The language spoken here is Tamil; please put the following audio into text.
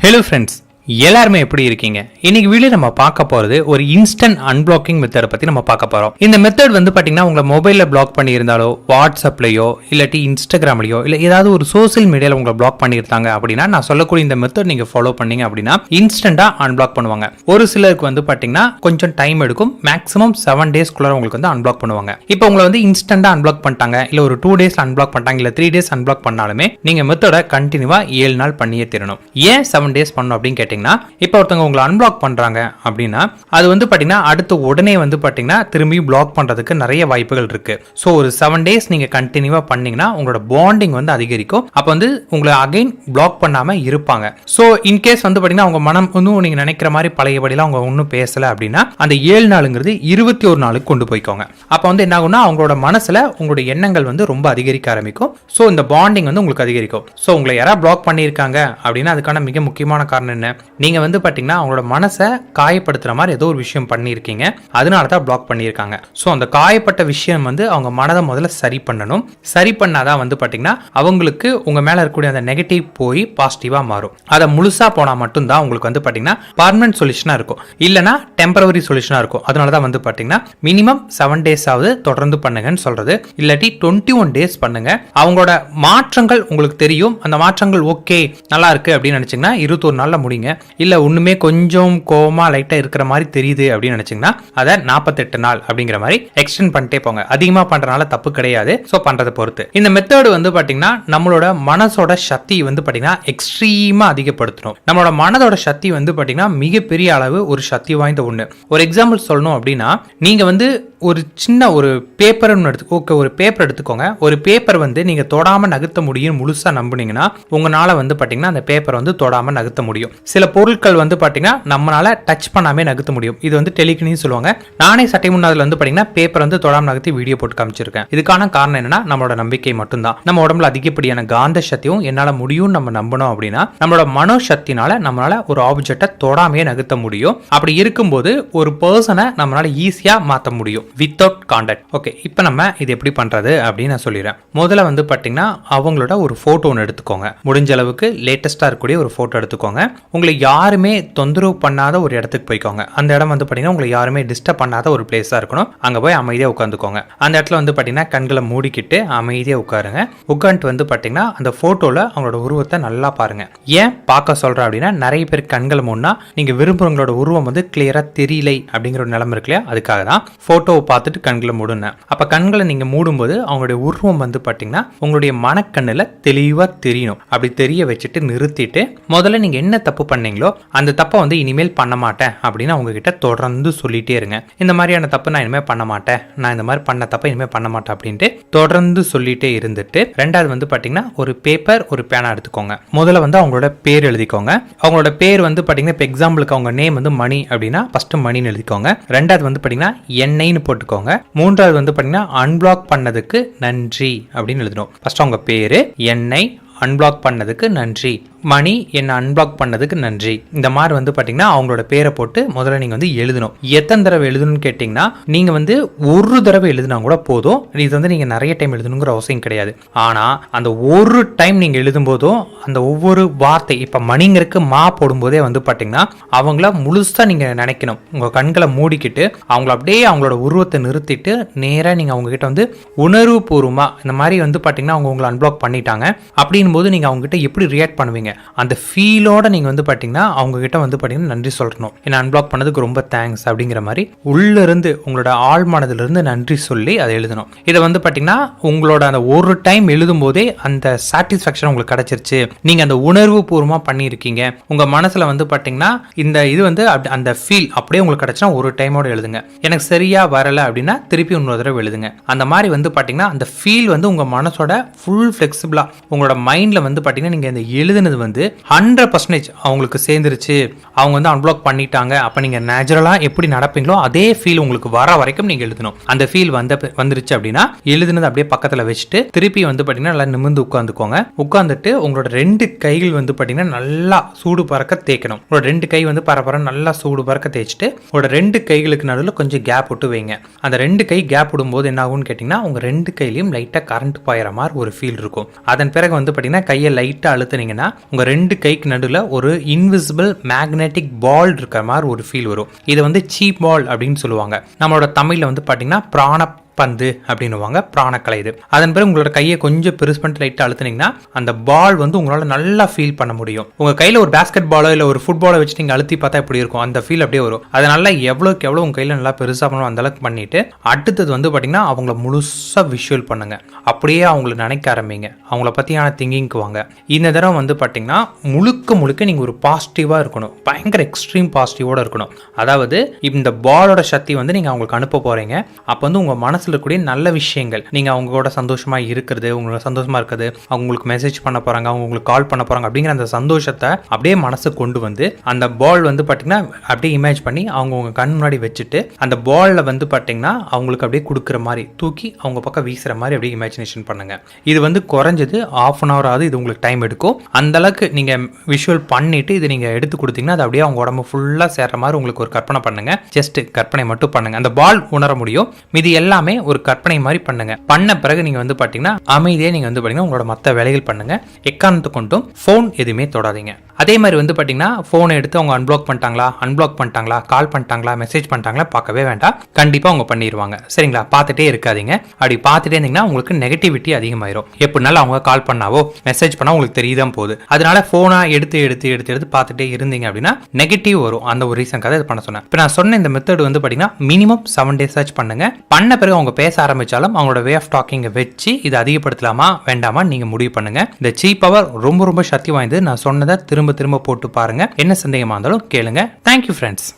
ஹலோ ஃப்ரெண்ட்ஸ் எல்லாருமே எப்படி இருக்கீங்க? இன்னைக்கு வீடியோ நம்ம பார்க்க போறது ஒரு இன்ஸ்டன்ட் அன்பிளாக்கிங் மெத்தடை பத்தி நம்ம பார்க்க போறோம். இந்த மெத்தட் வந்து பாத்தீங்கன்னா உங்களை மொபைலில் பிளாக் பண்ணியிருந்தாலோ வாட்ஸ்அப்லயோ இல்லாட்டி இன்ஸ்டாகிராம்லயோ இல்ல ஏதாவது ஒரு சோஷியல் மீடியால உங்களை பிளாக் பண்ணியிருந்தாங்க அப்படின்னா நான் சொல்லக்கூடிய இந்த மெத்தட் நீங்க ஃபாலோ பண்ணீங்க அப்படின்னா இன்ஸ்டன்டா அன்பிளாக் பண்ணுவாங்க. ஒரு சிலருக்கு வந்து பாத்தீங்கன்னா கொஞ்சம் டைம் எடுக்கும். மேக்ஸிமம் செவன் டேஸ்க்குள்ளே உங்களுக்கு வந்து அன்பிளாக் பண்ணுவாங்க. இப்போ உங்களை வந்து இன்ஸ்டன்டா அன்பிளாக் பண்ணிட்டாங்க இல்ல ஒரு டூ டேஸ் அன்பிளாக் பண்ணிட்டாங்க இல்ல த்ரீ டேஸ் அன்பிளாக் பண்ணாலுமே நீங்க மெத்தடை கண்டினியூவா ஏழு நாள் பண்ணியே தரணும். ஏன் செவன் டேஸ் பண்ணணும் அப்படின்னு கேட்டீங்கன்னா இப்போ ஒருத்தவங்க உங்களை அன்பிளாக் பண்ணுறாங்க அப்படின்னா அது வந்து பார்த்தீங்கன்னா அடுத்து உடனே வந்து பார்த்தீங்கன்னா திரும்பி பிளாக் பண்ணுறதுக்கு நிறைய வாய்ப்புகள் இருக்கு. ஸோ ஒரு செவன் டேஸ் நீங்கள் கண்டினியூவாக பண்ணீங்கன்னா உங்களோட பாண்டிங் வந்து அதிகரிக்கும். அப்போ வந்து உங்களை அகைன் பிளாக் பண்ணாமல் இருப்பாங்க. ஸோ இன்கேஸ் வந்து பார்த்தீங்கன்னா உங்கள் மனம் இன்னும் நீங்கள் நினைக்கிற மாதிரி பழையபடிலாம் அவங்க ஒன்றும் பேசலை அப்படின்னா அந்த ஏழு நாளுங்கிறது இருபத்தி ஒரு நாளுக்கு கொண்டு போய்க்கோங்க. அப்போ வந்து என்ன ஆகும்னா அவங்களோட மனசில் உங்களுடைய எண்ணங்கள் வந்து ரொம்ப அதிகரிக்க ஆரம்பிக்கும். ஸோ இந்த பாண்டிங் வந்து உங்களுக்கு அதிகரிக்கும். ஸோ உங்களை யாராவது பிளாக் பண்ணியிருக்காங்க அப்படின்னா அதுக்கான மிக முக்கியமான காரணம் என்ன? நீங்க வந்து பாத்தீங்கன்னா அவங்களோட மனசை காயப்படுத்துற மாதிரி ஏதோ ஒரு விஷயம் பண்ணியிருக்கீங்க. அதனால தான் பிளாக் பண்ணியிருக்காங்க. ஸோ அந்த காயப்பட்ட விஷயம் வந்து அவங்க மனதை முதல்ல சரி பண்ணணும். சரி பண்ணாதான் வந்து பார்த்தீங்கன்னா அவங்களுக்கு உங்க மேல இருக்கக்கூடிய அந்த நெகட்டிவ் போய் பாசிட்டிவாக மாறும். அதை முழுசா போனா மட்டும்தான் உங்களுக்கு வந்து பார்த்தீங்கன்னா பர்மனன்ட் சொல்யூஷனாக இருக்கும். இல்லைனா டெம்பரவரி சொல்யூஷனாக இருக்கும். அதனால தான் வந்து பார்த்தீங்கன்னா மினிமம் செவன் டேஸ் ஆகுது தொடர்ந்து பண்ணுங்கன்னு சொல்றது. இல்லாட்டி டுவெண்ட்டி ஒன் டேஸ் பண்ணுங்க. அவங்களோட மாற்றங்கள் உங்களுக்கு தெரியும். அந்த மாற்றங்கள் ஓகே நல்லா இருக்கு அப்படின்னு நினைச்சீங்கன்னா இருபத்தொரு நாளில் முடிங்க. இல்ல ஒன்றுமே கொஞ்சம் கோவமா லைட்டா இருக்கிற மாதிரி தெரியுது அப்படின்னு நினைச்சீங்கன்னா அதை நாற்பத்தெட்டு நாள் அப்படிங்கிற மாதிரி எக்ஸ்டெண்ட் பண்ணிட்டே போங்க. அதிகமா பண்ணுறனால தப்பு கிடையாது. ஸோ பண்ணுறதை பொறுத்து. இந்த மெத்தடு வந்து பாத்தீங்கன்னா நம்மளோட மனசோட சக்தி வந்து பாத்தீங்கன்னா எக்ஸ்ட்ரீமா அதிகப்படுத்தணும். நம்மளோட மனதோட சக்தி வந்து பாத்தீங்கன்னா மிகப்பெரிய அளவு ஒரு சக்தி வாய்ந்த ஒண்ணு. ஒரு எக்ஸாம்பிள் சொல்லணும் அப்படின்னா நீங்க வந்து ஒரு சின்ன ஒரு பேப்பர்னு எடுத்து ஓகே ஒரு பேப்பர் எடுத்துக்கோங்க. ஒரு பேப்பர் வந்து நீங்க தொடாமல் நகர்த்த முடியும் முழுசா நம்புனீங்கன்னா உங்களால வந்து பாத்தீங்கன்னா அந்த பேப்பரை வந்து தொடாமல் நகர்த்த முடியும். சில பொருட்கள் வந்து பாத்தீங்கன்னா நம்மளால டச் பண்ணாமே நகர்த்த முடியும். இது வந்து டெலிகினின்னு சொல்லுவாங்க. நானே சட்டை முன்னாதில் வந்து பாத்தீங்கன்னா பேப்பர் வந்து தொடாம நகர்த்தி வீடியோ போட்டு காமிச்சிருக்கேன். இதுக்கான காரணம் என்னன்னா நம்மளோட நம்பிக்கை மட்டும்தான். நம்ம உடம்புல அதிகப்படியான காந்த சக்தியும் என்னால் முடியும் நம்ம நம்பணும் அப்படின்னா நம்மளோட மனோ சக்தினால நம்மளால ஒரு ஆப்ஜெக்டை தொடாமையே நகர்த்த முடியும். அப்படி இருக்கும்போது ஒரு பர்சனை நம்மளால ஈஸியாக மாற்ற முடியும். வித்தவுட் கான்டாக்ட் ஓகே இப்போ நம்ம இது எப்படி பண்ணுறது அப்படின்னு நான் சொல்லிடுறேன். முதல்ல வந்து பாத்தீங்கன்னா அவங்களோட ஒரு ஃபோட்டோ ஒன்று எடுத்துக்கோங்க. முடிஞ்ச அளவுக்கு லேட்டஸ்ட்டாக இருக்கக்கூடிய ஒரு ஃபோட்டோ எடுத்துக்கோங்க. உங்களை யாருமே தொந்தரவு பண்ணாத ஒரு இடத்துக்கு போய்க்கோங்க. அந்த இடம் வந்து பார்த்தீங்கன்னா உங்களை யாருமே டிஸ்டர்ப் பண்ணாத ஒரு பிளேஸாக இருக்கணும். அங்கே போய் அமைதியாக உட்காந்துக்கோங்க அந்த இடத்துல வந்து பார்த்தீங்கன்னா கண்களை மூடிக்கிட்டு அமைதியாக உட்காருங்க. உட்காந்துட்டு வந்து பார்த்தீங்கன்னா அந்த ஃபோட்டோவில் அவங்களோட உருவத்தை நல்லா பாருங்க. ஏன் பார்க்க சொல்கிறேன் அப்படின்னா நிறைய பேர் கண்களை மூடனா நீங்கள் விரும்புறவங்களோட உருவம் வந்து கிளியராக தெரியலை அப்படிங்கிற ஒரு நிலம இருக்கு இல்லையா? அதுக்காக தான் ஃபோட்டோவை பார்த்துட்டு கண்களை மூடுனேன். அப்போ கண்களை நீங்கள் மூடும்போது அவங்களுடைய உருவம் வந்து பார்த்தீங்கன்னா உங்களுடைய மனக்கண்ணில் தெளிவாக தெரியணும். அப்படி தெரிய வச்சுட்டு நிறுத்திட்டு முதல்ல நீங்கள் என்ன தப்பு பண்ணீங்களோ அந்த தப்பை வந்து இனிமேல் பண்ண மாட்டேன் அப்படின்னு அவங்க கிட்ட தொடர்ந்து சொல்லிட்டே இருங்க. இந்த மாதிரியான தப்பு நான் இனிமேல் பண்ண மாட்டேன். நான் இந்த மாதிரி பண்ண தப்பை இனிமேல் பண்ண மாட்டேன் அப்படின்ட்டு தொடர்ந்து சொல்லிட்டே இருந்துட்டு ரெண்டாவது வந்து பார்த்தீங்கன்னா ஒரு பேப்பர் ஒரு பேனா எடுத்துக்கோங்க. முதல்ல வந்து அவங்களோட பேர் எழுதிக்கோங்க. அவங்களோட பேர் வந்து பார்த்தீங்கன்னா இப்போ எக்ஸாம்பிளுக்கு அவங்க நேம் வந்து மணி அப்படின்னா ஃபர்ஸ்ட் மணின்னு எழுதிக்கோங்க. ரெண்டாவது வந்து பார்த்தீங்கன்னா எண்ணெய்னு போட்டுக்கோங்க. மூன்றாவது வந்து பார்த்தீங்கன்னா அன்பிளாக் பண்ணதுக்கு நன்றி அப்படின்னு எழுதணும். ஃபர்ஸ்ட் அவங்க பேர் எண்ணெய் அன்பிளாக் பண்ணதுக்கு நன்றி. மணி என்னை அன்பிளாக் பண்ணதுக்கு நன்றி. இந்த மாதிரி வந்து பார்த்தீங்கன்னா அவங்களோட பேரை போட்டு முதல்ல நீங்கள் வந்து எழுதணும். எத்தனை தடவை எழுதணும்னு கேட்டிங்கன்னா நீங்கள் வந்து ஒரு தடவை எழுதினா கூட போதும். இது வந்து நீங்கள் நிறைய டைம் எழுதணுங்கிற அவசியம் கிடையாது. ஆனால் அந்த ஒரு டைம் நீங்கள் எழுதும்போதும் அந்த ஒவ்வொரு வார்த்தை இப்போ மணிங்கிறதுக்கு மா போடும்போதே வந்து பார்த்தீங்கன்னா அவங்கள முழுசாக நீங்கள் நினைக்கணும். உங்கள் கண்களை மூடிக்கிட்டு அவங்கள அப்படியே அவங்களோட உருவத்தை நிறுத்திட்டு நேராக நீங்கள் அவங்கக்கிட்ட வந்து உணர்வு பூர்வமாக இந்த மாதிரி வந்து பார்த்தீங்கன்னா அவங்க உங்களை அன்பிளாக் பண்ணிட்டாங்க. அப்படின் போது நீங்கள் அவங்ககிட்ட எப்படி ரியாக்ட் பண்ணுவீங்க? அந்த ஃபீலோட நீங்கள் வந்து பார்த்தீங்கன்னா அவங்க கிட்ட வந்து பார்த்தீங்கன்னா நன்றி சொல்லணும். என்ன அன்பிளாக் பண்ணதுக்கு ரொம்ப தேங்க்ஸ் அப்படிங்கிற மாதிரி உள்ளிருந்து உங்களோட ஆழ் மனதிலிருந்து நன்றி சொல்லி அதை எழுதணும். இதை வந்து பார்த்தீங்கன்னா உங்களோட அந்த ஒரு டைம் எழுதும் போதே அந்த சாட்டிஸ்ஃபேக்ஷன் உங்களுக்கு கிடைச்சிருச்சு. நீங்கள் அந்த உணர்வு பூர்வமாக பண்ணியிருக்கீங்க. உங்கள் மனசில் வந்து பார்த்தீங்கன்னா இந்த இது வந்து அந்த ஃபீல் அப்படியே உங்களுக்கு கிடைச்சுன்னா ஒரு டைமோட எழுதுங்க. எனக்கு சரியா வரல அப்படின்னா திருப்பி இன்னொரு தடவை எழுதுங்க. அந்த மாதிரி வந்து பார்த்தீங்கன்னா அந்த ஃபீல் வந்து உங்கள் மனசோட ஃபுல் ஃப்ளெக்சிபிளாக உங்களோட மைண்டில் வந்து பார்த்தீங்கன்னா நீங்கள் இந்த எழுதுனது வந்து ஹண்ட்ரட் பர்சன்டேஜ் அவங்களுக்கு சேர்ந்துருச்சு. அவங்க வந்து அன்பிளாக் பண்ணிட்டாங்க. அப்போ நீங்கள் நேச்சுரலாக எப்படி நடப்பீங்களோ அதே ஃபீல் உங்களுக்கு வர வரைக்கும் நீங்கள் எழுதணும். அந்த ஃபீல் வந்த வந்துருச்சு அப்படின்னா எழுதுனது அப்படியே பக்கத்தில் வச்சுட்டு திருப்பி வந்து பார்த்தீங்கன்னா நல்லா நிமிர்ந்து உட்காந்துக்கோங்க. உட்காந்துட்டு உங்களோட ரெண்டு கைகள் வந்து பார்த்தீங்கன்னா நல்லா சூடு பறக்க தேய்க்கணும். உங்களோட ரெண்டு கை வந்து பரபர நல்லா சூடு பறக்க தேய்ச்சிட்டு உங்களோட ரெண்டு கைகளுக்கு நடுவில் கொஞ்சம் கேப் விட்டு வைங்க. அந்த ரெண்டு கை கேப் விடும்போது என்ன ஆகும்னு கேட்டிங்கன்னா உங்கள் ரெண்டு கையிலையும் லைட்டாக கரண்ட் பாயிற மாதிரி ஒரு ஃபீல் இருக்கும். அதன் பிறகு வந்து பார்த்தீங்கன்னா கையை லைட்டாக அழுத்துனீங்கன்னா உங்கள் ரெண்டு கைக்கு நடுவில் ஒரு இன்விசிபிள் மேக்னெட்டிக் பால் இருக்கிற மாதிரி ஒரு ஃபீல் வரும். இதை வந்து சீப் பால் அப்படின்னு சொல்லுவாங்க. நம்மளோட தமிழில் வந்து பார்த்தீங்கன்னா பிராண பந்து அப்படின்னுவாங்க பிராணக்கலை இது. அதன் பிறகு உங்களோட கையை கொஞ்சம் பெருசு பண்ணிட்டு லைட்டாக அழுத்துனீங்கன்னா அந்த பால் வந்து உங்களால் நல்லா ஃபீல் பண்ண முடியும். உங்கள் கையில் ஒரு பேஸ்கெட் பாலோ இல்லை ஒரு ஃபுட்பாலோ வச்சு நீங்கள் அழுத்தி பார்த்தா எப்படி இருக்கும்? அந்த ஃபீல் அப்படியே வரும். அதனால எவ்வளோக்கு எவ்வளோ உங்கள் கையில் நல்லா பெருசாக பண்ணணும் அந்த அளவுக்கு பண்ணிட்டு அடுத்தது வந்து பார்த்தீங்கன்னா அவங்கள முழுசாக விஷுவல் பண்ணுங்க. அப்படியே அவங்கள நினைக்க ஆரம்பிங்க. அவங்கள பற்றியான திங்கிங்க்கு வாங்க இந்த தடவை வந்து பார்த்தீங்கன்னா முழுக்க முழுக்க நீங்கள் ஒரு பாசிட்டிவாக இருக்கணும். பயங்கர எக்ஸ்ட்ரீம் பாசிட்டிவோட இருக்கணும். அதாவது இந்த பாலோட சக்தி வந்து நீங்கள் அவங்களுக்கு அனுப்ப போகிறீங்க அப்போ வந்து உங்கள் மனசில் இருக்கக்கூடிய நல்ல விஷயங்கள். நீங்கள் அவங்களோட சந்தோஷமாக இருக்கிறது உங்களோட சந்தோஷமாக இருக்கிறது அவங்க உங்களுக்கு மெசேஜ் பண்ண போகிறாங்க அவங்க உங்களுக்கு கால் பண்ண போகிறாங்க அப்படிங்கிற அந்த சந்தோஷத்தை அப்படியே மனசு கொண்டு வந்து அந்த பால் வந்து பார்த்தீங்கன்னா அப்படியே இமேஜ் பண்ணி அவங்க உங்கள் கண் முன்னாடி வச்சுட்டு அந்த பாலில் வந்து பார்த்தீங்கன்னா அவங்களுக்கு அப்படியே கொடுக்குற மாதிரி தூக்கி அவங்க பக்கம் வீசுகிற மாதிரி அப்படியே இமேஜினேஷன் பண்ணுங்க. இது வந்து குறைஞ்சது ஆஃப் அன் ஹவர் ஆகுது இது உங்களுக்கு டைம் எடுக்கும். அந்தளவுக்கு நீங்கள் விஷுவல் பண்ணிவிட்டு இது நீங்கள் எடுத்து கொடுத்தீங்கன்னா அது அப்படியே அவங்க உடம்பு ஃபுல்லாக சேர்ற மாதிரி உங்களுக்கு ஒரு கற்பனை பண்ணுங்கள் ஜஸ்ட் கற்பனை மட்டும் பண்ணுங்கள் அந்த பால் உணர முடியும். மீதி எல்லாமே ஒரு கற்பனை மாதிரி பண்ணுங்க. பண்ண பிறகு நீங்கள் வந்து பார்த்தீங்கன்னா அமைதியாக நீங்கள் வந்து பார்த்தீங்கன்னா உங்களோட மற்ற வேலைகள் பண்ணுங்க. எக்காரணத்தை கொண்டும் ஃபோன் எதுவுமே தொடாதீங்க. அதே மாதிரி வந்து பார்த்தீங்கன்னா ஃபோனை எடுத்து அவங்க அன்பிளாக் பண்ணிட்டாங்களா அன்பிளாக் பண்ணிட்டாங்களா கால் பண்ணிட்டாங்களா மெசேஜ் பண்ணிட்டாங்களா பார்க்கவே வேண்டாம். கண்டிப்பாக அவங்க பண்ணிடுவாங்க சரிங்களா? பார்த்துட்டே இருக்காதீங்க. அப்படி பார்த்துட்டே இருந்தீங்கன்னா உங்களுக்கு நெகட்டிவிட்டி அதிகமாயிரும். எப்படினாலும் அவங்க கால் பண்ணாவோ மெசேஜ் பண்ணால் உங்களுக்கு தெரியுதான் போகுது. அதனால ஃபோனை எடுத்து எடுத்து எடுத்து எடுத்து பார்த்துட்டே இருந்தீங்க அப்படின்னா நெகட்டிவ் வரும். அந்த ஒரு ரீசன்காக இது பண்ண சொன்னேன். இப்போ நான் சொன்ன இந்த மெத்தட் வந்து பார்த்தீங்கன்னா மினிமம் செவன் டேஸ் சர்ச் பண்ணுங்க. பண்ண பிறகு அவங்க பேச ஆரம்பிச்சாலும் அவங்களோட வே ஆஃப் டாக்கிங்கை வச்சு இதை அதிகப்படுத்தலாமா வேண்டாமா நீங்கள் முடிவு பண்ணுங்க. இந்த சீப் பவர் ரொம்ப ரொம்ப சக்தி வாய்ந்தது. நான் சொன்னதை திரும்ப திரும்ப போட்டு பாருங்க. என்ன சந்தேகமா இருந்தாலும் கேளுங்க. Thank you friends